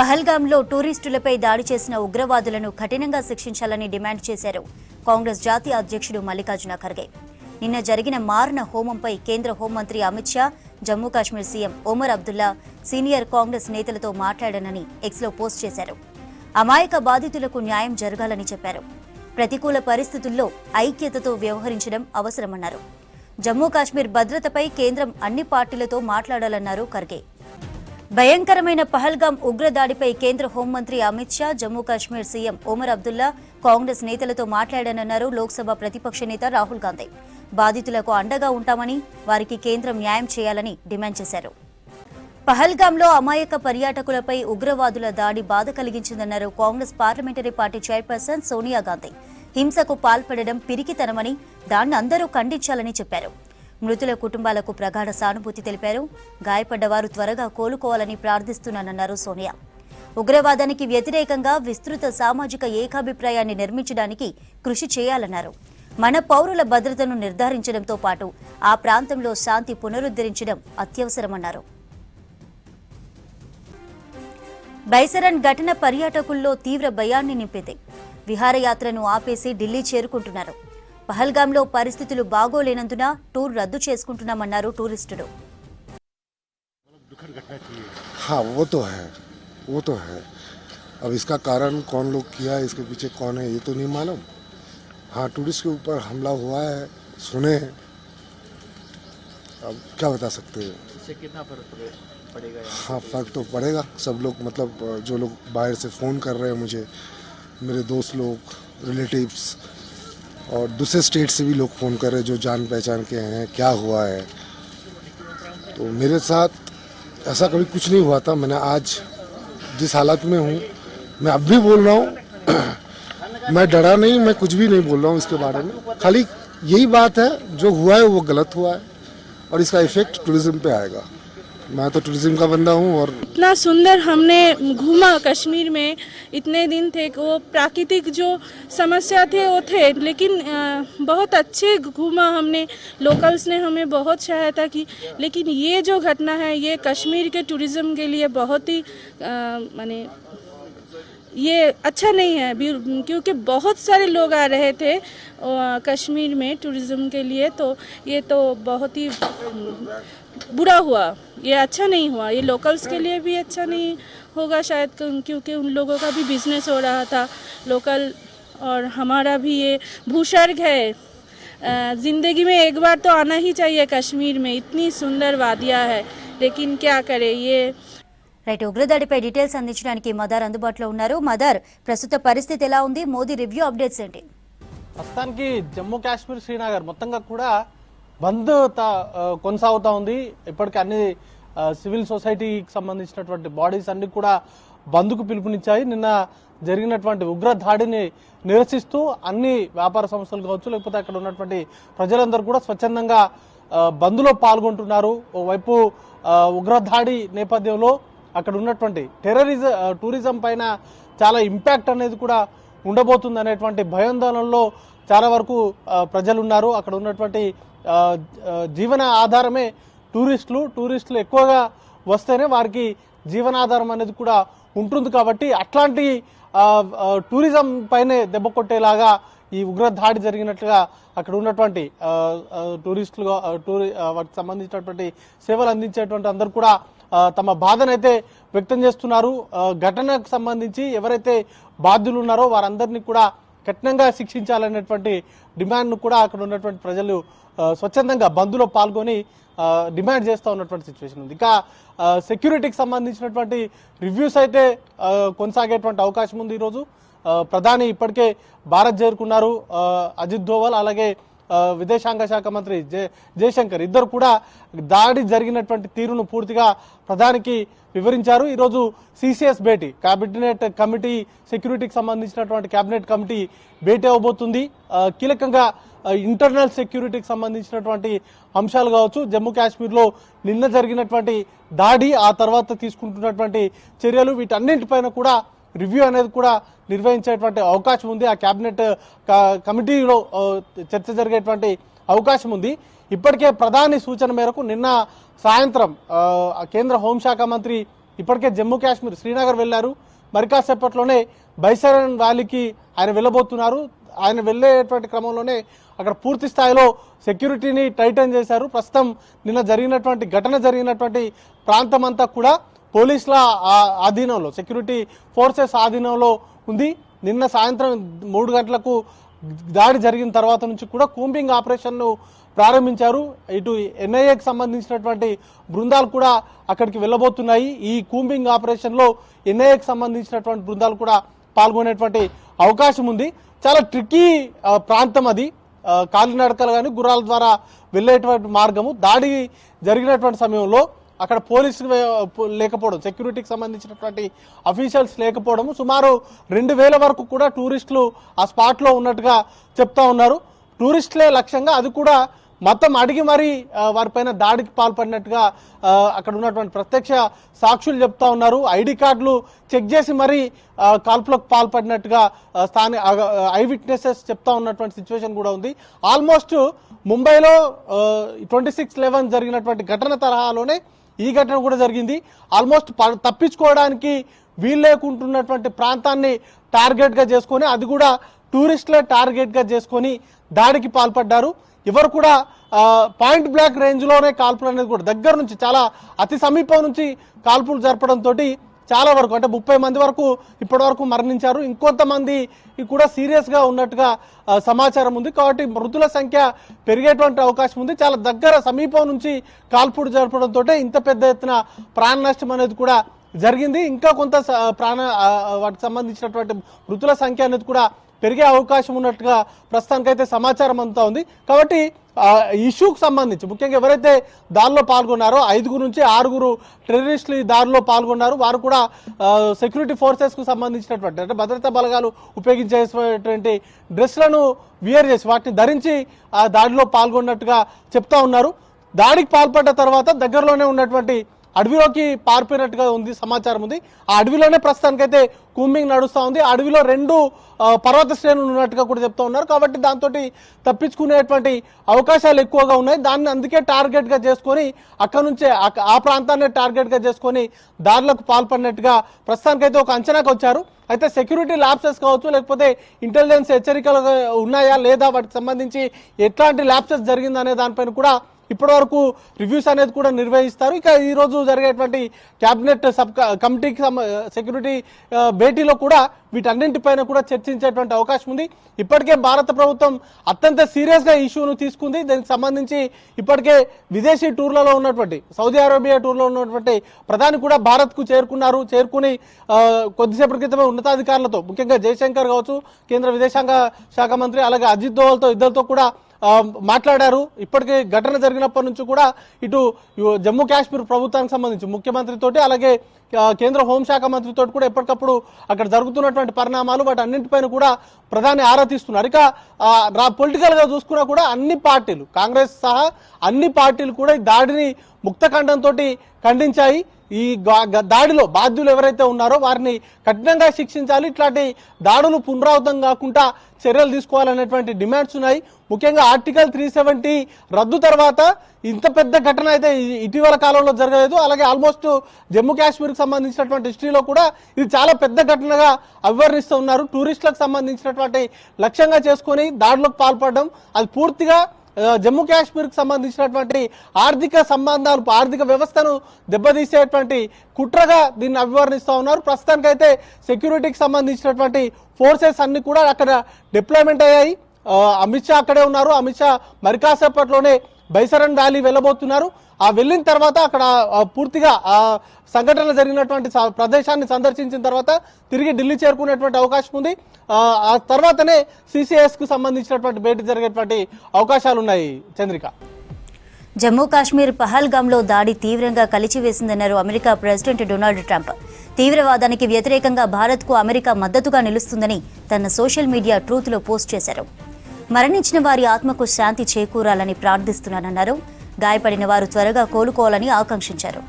పహల్గాంలో టూరిస్టులపై దాడి చేసిన ఉగ్రవాదులను కఠినంగా శిక్షించాలని డిమాండ్ చేశారు కాంగ్రెస్ జాతీయ అధ్యక్షుడు మల్లికార్జున ఖర్గే. నిన్న జరిగిన మారణ హోమంపై కేంద్ర హోంమంత్రి అమిత్ షా జమ్మూ కాశ్మీర్ సీఎం ఒమర్ అబ్దుల్లా సీనియర్ కాంగ్రెస్ నేతలతో మాట్లాడానని ఎక్స్లో పోస్ట్ చేశారు. అమాయక బాధితులకు న్యాయం జరగాలని చెప్పారు. ప్రతికూల పరిస్థితుల్లో ఐక్యతతో వ్యవహరించడం అవసరమన్నారు. జమ్మూ కాశ్మీర్ భద్రతపై కేంద్రం అన్ని పార్టీలతో మాట్లాడాలన్నారు ఖర్గే. భయంకరమైన పహల్గాం ఉగ్రదాడిపై కేంద్ర హోంమంత్రి అమిత్ షా జమ్మూ కాశ్మీర్ సీఎం ఒమర్ అబ్దుల్లా కాంగ్రెస్ నేతలతో మాట్లాడానన్నారు లోక్సభ ప్రతిపక్ష నేత రాహుల్ గాంధీ. బాధితులకు అండగా ఉంటామని వారికి కేంద్రం న్యాయం చేయాలని డిమాండ్ చేశారు. పహల్గాంలో అమాయక పర్యాటకులపై ఉగ్రవాదుల దాడి బాధ కలిగించిందన్నారు Congress parliamentary party chairperson Sonia Gandhi. హింసకు పాల్పడడం పిరికితనమని దాన్ని అందరూ ఖండించాలని చెప్పారు. మృతుల కుటుంబాలకు ప్రగాఢ సానుభూతి తెలిపారు. గాయపడ్డవారు త్వరగా కోలుకోవాలని ప్రార్థిస్తున్నానన్నారు సోనియా. ఉగ్రవాదానికి వ్యతిరేకంగా విస్తృత సామాజిక ఏకాభిప్రాయాన్ని నిర్మించడానికి కృషి చేయాలన్నారు. మన పౌరుల భద్రతను నిర్ధారించడంతో పాటు ఆ ప్రాంతంలో శాంతి పునరుద్ధరించడం అత్యవసరమన్నారు. బైసరన్ ఘటన పర్యాటకుల్లో తీవ్ర భయాన్ని నింపింది. విహారయాత్రను ఆపేసి ఢిల్లీ చేరుకుంటున్నారు. పహల్గాంలో పరిస్థితులు బాగోలేనందున టూర్ రద్దు చేసుకుంటున్నామన్నారు టూరిస్టులు हाँ वो तो है वो तो है अब इसका कारण कौन लोग किया है इसके पीछे कौन है ये तो नहीं मालूम हाँ टूरिस्ट के ऊपर हमला हुआ है सुने हैं अब क्या बता सकते हैं इससे कितना फर्क पड़े- पड़ेगा यहाँ हाँ फर्क तो पड़ेगा सब लोग मतलब जो लोग बाहर से फ़ोन कर रहे हैं मुझे मेरे दोस्त लोग रिलेटिव्स और दूसरे स्टेट से भी लोग फ़ोन कर रहे जो जान पहचान के हैं, क्या हुआ है। तो मेरे साथ ऐसा कभी कुछ नहीं हुआ था। मैंने आज जिस हालत में हूँ, मैं अब भी बोल रहा हूँ। मैं डरा नहीं, मैं कुछ भी नहीं बोल रहा हूँ इसके बारे में। खाली यही बात है, जो हुआ है वो गलत हुआ है और इसका इफ़ेक्ट टूरिज़्म पे आएगा। मैं तो टूरिज़्म का बंदा हूँ और इतना सुंदर हमने घूमा कश्मीर में, इतने दिन थे कि वो प्राकृतिक जो समस्या थे, वो थे। लेकिन बहुत अच्छे घूमा हमने। लोकल्स ने हमें बहुत सहायता की। लेकिन ये जो घटना है, ये कश्मीर के टूरिज़्म के लिए बहुत ही माने ये अच्छा नहीं है क्योंकि बहुत सारे लोग आ रहे थे कश्मीर में टूरिज़्म के लिए तो ये तो बहुत ही बुरा हुआ। ये अच्छा नहीं हुआ। ये लोकल्स के लिए भी अच्छा नहीं होगा शायद क्योंकि उन लोगों का भी बिज़नेस हो रहा था। लोकल और हमारा भी ये भूसर्ग है। ज़िंदगी में एक बार तो आना ही चाहिए कश्मीर में। इतनी सुंदर वादियाँ है। लेकिन क्या करें, ये రైట్ ఉగ్రదాడిపై డీటెయిల్స్ అందించడానికి మదార్ అందుబాటులో ఉన్నారు. మదార్ ప్రస్తుత పరిస్థితి ఎలా ఉంది? మోదీ రివ్యూ అప్డేట్స్ ఏంటి? ప్రస్తుతానికి జమ్మూ కాశ్మీర్ శ్రీనగర్ మొత్తంగా కూడా బంద్ కొనసాగుతూ ఉంది. ఇప్పటికీ అన్ని సివిల్ సొసైటీకి సంబంధించినటువంటి బాడీస్ అన్ని కూడా బంద్కు పిలుపునిచ్చాయి. నిన్న జరిగినటువంటి ఉగ్ర దాడిని నిరసిస్తూ అన్ని వ్యాపార సంస్థలు కావచ్చు లేకపోతే అక్కడ ఉన్నటువంటి ప్రజలందరూ కూడా స్వచ్ఛందంగా బంద్లో పాల్గొంటున్నారు. ఓవైపు ఉగ్రదాడి నేపథ్యంలో అక్కడ ఉన్నటువంటి టెర్రరిజం టూరిజం పైన చాలా ఇంపాక్ట్ అనేది కూడా ఉండబోతుంది అనేటువంటి భయాందోళనలో చాలా వరకు ప్రజలు ఉన్నారు అక్కడ ఉన్నటువంటి జీవన ఆధారమే టూరిస్టులు. టూరిస్టులు ఎక్కువగా వస్తేనే వారికి జీవనాధారం అనేది కూడా ఉంటుంది కాబట్టి అట్లాంటి టూరిజం పైనే దెబ్బ కొట్టేలాగా ఈ ఉగ్ర దాడి జరిగినట్లుగా అక్కడ ఉన్నటువంటి ఆ, టూరిస్టులు టూరి వాటికి సంబంధించినటువంటి సేవలు అందించేటువంటి అందరూ కూడా తమ బాధనైతే వ్యక్తం చేస్తున్నారు. ఘటనకు సంబంధించి ఎవరైతే బాధ్యులు ఉన్నారో వారందరినీ కూడా కఠినంగా శిక్షించాలనేటువంటి డిమాండ్ను కూడా అక్కడ ఉన్నటువంటి ప్రజలు స్వచ్ఛందంగా బంద్లో పాల్గొని డిమాండ్ చేస్తూ ఉన్నటువంటి సిచ్యువేషన్ ఉంది. ఇంకా సెక్యూరిటీకి సంబంధించినటువంటి రివ్యూస్ అయితే కొనసాగేటువంటి అవకాశం ఉంది ఈరోజు. ప్రధాని ఇప్పటికే భారత్ చేరుకున్నారు. అజిత్ దోవల్ అలాగే విదేశాంగ శాఖ మంత్రి జయ జయశంకర్ ఇద్దరు కూడా దాడి జరిగినటువంటి తీరును పూర్తిగా ప్రధానికి వివరించారు. ఈరోజు సిసిఎస్ భేటీ కేబినెట్ కమిటీ సెక్యూరిటీకి సంబంధించినటువంటి కేబినెట్ కమిటీ భేటీ అవబోతుంది. కీలకంగా ఇంటర్నల్ సెక్యూరిటీకి సంబంధించినటువంటి అంశాలు కావచ్చు. జమ్మూ కాశ్మీర్లో నిన్న జరిగినటువంటి దాడి ఆ తర్వాత తీసుకుంటున్నటువంటి చర్యలు వీటన్నింటిపైన కూడా రివ్యూ అనేది కూడా నిర్వహించేటువంటి అవకాశం ఉంది. ఆ కేబినెట్ క- కమిటీలో చర్చ జరిగేటువంటి అవకాశం ఉంది. ఇప్పటికే ప్రధాని సూచన మేరకు నిన్న సాయంత్రం కేంద్ర హోంశాఖ మంత్రి ఇప్పటికే జమ్మూ కాశ్మీర్ శ్రీనగర్ వెళ్ళారు మరి కాసేపట్లోనే బైసరన్ వ్యాలీకి ఆయన వెళ్ళబోతున్నారు. ఆయన వెళ్ళేటువంటి క్రమంలోనే అక్కడ పూర్తి స్థాయిలో సెక్యూరిటీని టైటన్ చేశారు. ప్రస్తుతం నిన్న జరిగినటువంటి ఘటన జరిగినటువంటి ప్రాంతం అంతా కూడా పోలీసుల ఆ- ఆధీనంలో సెక్యూరిటీ ఫోర్సెస్ ఆధీనంలో ఉంది. నిన్న సాయంత్రం మూడు గంటలకు దాడి జరిగిన తర్వాత నుంచి కూడా కూంబింగ్ ఆపరేషన్ను ప్రారంభించారు. ఇటు ఎన్ఐఏకి సంబంధించినటువంటి బృందాలు కూడా అక్కడికి వెళ్ళబోతున్నాయి. ఈ కూంబింగ్ ఆపరేషన్లో ఎన్ఐఏకి సంబంధించినటువంటి బృందాలు కూడా పాల్గొనేటువంటి అవకాశం ఉంది. చాలా ట్రిక్కీ ప్రాంతం అది. కాలినడకలు కానీ గుర్రాల ద్వారా వెళ్ళేటువంటి మార్గము. దాడి జరిగినటువంటి సమయంలో అక్కడ పోలీసులు లేకపోవడం సెక్యూరిటీకి సంబంధించినటువంటి అఫీషియల్స్ లేకపోవడం సుమారు రెండు వేల వరకు కూడా టూరిస్టులు ఆ స్పాట్లో ఉన్నట్టుగా చెప్తా ఉన్నారు. టూరిస్టులే లక్ష్యంగా అది కూడా మొత్తం అడిగి మరీ వారిపైన దాడికి పాల్పడినట్టుగా అక్కడ ఉన్నటువంటి ప్రత్యక్ష సాక్షులు చెప్తా ఉన్నారు. ఐడి కార్డులు చెక్ చేసి మరీ కాల్పులకు పాల్పడినట్టుగా స్థానిక ఐ విట్నెసెస్ చెప్తా ఉన్నటువంటి సిచ్యువేషన్ కూడా ఉంది. ఆల్మోస్ట్ ముంబైలో ట్వంటీ సిక్స్ లెవెన్ జరిగినటువంటి ఘటన తరహాలోనే ఈ ఘటన కూడా జరిగింది. ఆల్మోస్ట్ ప- తప్పించుకోవడానికి వీలు లేకుంటున్నటువంటి ప్రాంతాన్ని టార్గెట్గా చేసుకొని అది కూడా టూరిస్టులే టార్గెట్గా చేసుకొని దాడికి పాల్పడ్డారు. ఎవరు కూడా పాయింట్ బ్లాక్ రేంజ్లోనే కాల్పులు అనేది కూడా దగ్గర నుంచి చాలా అతి సమీపం నుంచి కాల్పులు జరపడంతో చాలా వరకు అంటే ముప్పై మంది వరకు ఇప్పటి వరకు మరణించారు. ఇంకొంతమంది కూడా సీరియస్గా ఉన్నట్టుగా సమాచారం ఉంది. కాబట్టి మృతుల సంఖ్య పెరిగేటువంటి అవకాశం ఉంది. చాలా దగ్గర సమీపం నుంచి కాల్పుడు జరపడంతో ఇంత పెద్ద ఎత్తున ప్రాణ నష్టం అనేది కూడా జరిగింది. ఇంకా కొంత ప్రాణ వాటికి సంబంధించినటువంటి మృతుల సంఖ్య అనేది కూడా పెరిగే అవకాశం ఉన్నట్టుగా ప్రస్తుతానికైతే సమాచారం అంతా ఉంది. కాబట్టి ఇష్యూకి సంబంధించి ముఖ్యంగా ఎవరైతే దారిలో పాల్గొన్నారో ఐదుగురు నుంచి ఆరుగురు టెర్రరిస్టులు ఈ దారిలో పాల్గొన్నారు. వారు కూడా సెక్యూరిటీ ఫోర్సెస్కు సంబంధించినటువంటి అంటే భద్రతా బలగాలు ఉపయోగించేటువంటి డ్రెస్లను వియర్ చేసి వాటిని ధరించి ఆ దాడిలో పాల్గొన్నట్టుగా చెప్తా ఉన్నారు. దాడికి పాల్పడ్డ తర్వాత దగ్గరలోనే ఉన్నటువంటి అడవిలోకి పారిపోయినట్టుగా ఉంది సమాచారం ఉంది. ఆ అడవిలోనే ప్రస్తుతానికైతే కూంబింగ్ నడుస్తూ ఉంది. అడవిలో రెండు పర్వత శ్రేణులు ఉన్నట్టుగా కూడా చెప్తా ఉన్నారు. కాబట్టి దాంతో తప్పించుకునేటువంటి అవకాశాలు ఎక్కువగా ఉన్నాయి. దాన్ని అందుకే టార్గెట్గా చేసుకొని అక్కడ నుంచే ఆ- ఆ ప్రాంతాన్ని టార్గెట్గా చేసుకొని దారులకు పాల్పడినట్టుగా ప్రస్తుతానికైతే ఒక అంచనాకు వచ్చారు. అయితే సెక్యూరిటీ ల్యాబ్సెస్ కావచ్చు లేకపోతే ఇంటెలిజెన్స్ హెచ్చరికలు ఉన్నాయా లేదా వాటికి సంబంధించి ఎట్లాంటి ల్యాబ్సెస్ జరిగిందనే దానిపైన కూడా ఇప్పటివరకు రివ్యూస్ అనేది కూడా నిర్వహిస్తారు. ఇక ఈరోజు జరిగేటువంటి క్యాబినెట్ సబ్ కమిటీకి సెక్యూరిటీ భేటీలో కూడా వీటన్నింటిపైన కూడా చర్చించేటువంటి అవకాశం ఉంది. ఇప్పటికే భారత ప్రభుత్వం అత్యంత సీరియస్గా ఇష్యూను తీసుకుంది. దానికి సంబంధించి ఇప్పటికే విదేశీ టూర్లలో ఉన్నటువంటి సౌదీ అరేబియా టూర్లో ఉన్నటువంటి ప్రధాని కూడా భారత్కు చేరుకున్నారు. చేరుకుని కొద్దిసేపటి క్రితమే ఉన్నతాధికారులతో ముఖ్యంగా జయశంకర్ కావచ్చు కేంద్ర విదేశాంగ శాఖ మంత్రి అలాగే అజిత్ దోవల్తో ఇద్దరితో కూడా మాట్లాడారు. ఇప్పటికే ఘటన జరిగినప్పటి నుంచి కూడా ఇటు జమ్మూ కాశ్మీర్ ప్రభుత్వానికి సంబంధించి ముఖ్యమంత్రితోటి అలాగే కేంద్ర హోంశాఖ మంత్రితో కూడా ఎప్పటికప్పుడు అక్కడ జరుగుతున్నటువంటి పరిణామాలు వాటి అన్నింటిపైన కూడా ప్రధాని ఆరా తీస్తున్నారు. ఇక రా పొలిటికల్గా చూసుకున్నా కూడా అన్ని పార్టీలు కాంగ్రెస్ సహా అన్ని పార్టీలు కూడా ఈ దాడిని ముక్తఖండంతో ఖండించాయి. ఈ దాడిలో బాధ్యులు ఎవరైతే ఉన్నారో వారిని కఠినంగా శిక్షించాలి. ఇట్లాంటి దాడులు పునరావృతం కాకుండా చర్యలు తీసుకోవాలనేటువంటి డిమాండ్స్ ఉన్నాయి. ముఖ్యంగా ఆర్టికల్ త్రీ సెవెంటీ రద్దు తర్వాత ఇంత పెద్ద ఘటన అయితే ఇటీవల కాలంలో జరగలేదు. అలాగే ఆల్మోస్ట్ జమ్మూ కాశ్మీర్కి సంబంధించినటువంటి హిస్టరీలో కూడా ఇది చాలా పెద్ద ఘటనగా అభివర్ణిస్తూ ఉన్నారు. టూరిస్టులకు సంబంధించినటువంటి లక్ష్యంగా చేసుకొని దాడులకు పాల్పడడం అది పూర్తిగా జమ్మూ కాశ్మీర్కి సంబంధించినటువంటి ఆర్థిక సంబంధాలు ఆర్థిక వ్యవస్థను దెబ్బతీసేటువంటి కుట్రగా దీన్ని అభివర్ణిస్తూ ఉన్నారు. ప్రస్తుతానికైతే సెక్యూరిటీకి సంబంధించినటువంటి ఫోర్సెస్ అన్ని కూడా అక్కడ డిప్లాయ్మెంట్ అయ్యాయి. అమిత్ షా అక్కడే ఉన్నారు. అమిత్ షా మరి కాసేపట్లోనే బైసరన్ వ్యాలీ వెళ్ళబోతున్నారు. ఆ వెళ్ళిన తర్వాత అక్కడ పూర్తిగా ఆ సంఘటన జరిగినటువంటి ప్రదేశాన్ని సందర్శించిన తర్వాత తిరిగి ఢిల్లీ చేరుకునేటువంటి అవకాశం ఉంది. ఆ, తర్వాతనే సిసిఎస్కు సంబంధించినటువంటి భేటీ జరిగేటువంటి అవకాశాలు ఉన్నాయి చంద్రిక. జమ్మూ కాశ్మీర్ పహల్గామ్లో దాడి తీవ్రంగా కలిచివేసిందన్నారు అమెరికా ప్రెసిడెంట్ డొనాల్డ్ ట్రంప్. తీవ్రవాదానికి వ్యతిరేకంగా భారత్కు అమెరికా మద్దతుగా నిలుస్తుందని తన సోషల్ మీడియా ట్రూత్లో పోస్ట్ చేశారు. మరణించిన వారి ఆత్మకు శాంతి చేకూరాలని ప్రార్థిస్తున్నానన్నారు. గాయపడిన వారు త్వరగా కోలుకోవాలని ఆకాంక్షించారు.